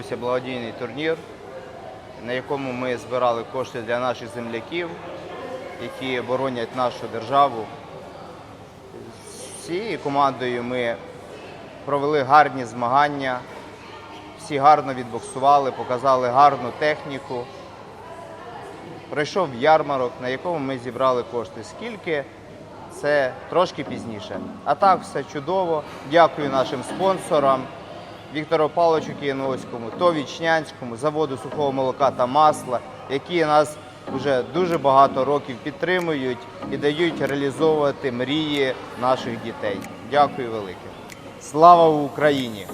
Відбувся благодійний турнір, на якому ми збирали кошти для наших земляків, які боронять нашу державу. З цією командою ми провели гарні змагання, всі гарно відбоксували, показали гарну техніку. Пройшов ярмарок, на якому ми зібрали кошти. Скільки? Це трошки пізніше. А так, все чудово. Дякую нашим спонсорам Віктору Павловичу Кіяновському, то Вічнянському, заводу сухого молока та масла, які нас вже дуже багато років підтримують і дають реалізовувати мрії наших дітей. Дякую велике. Слава Україні!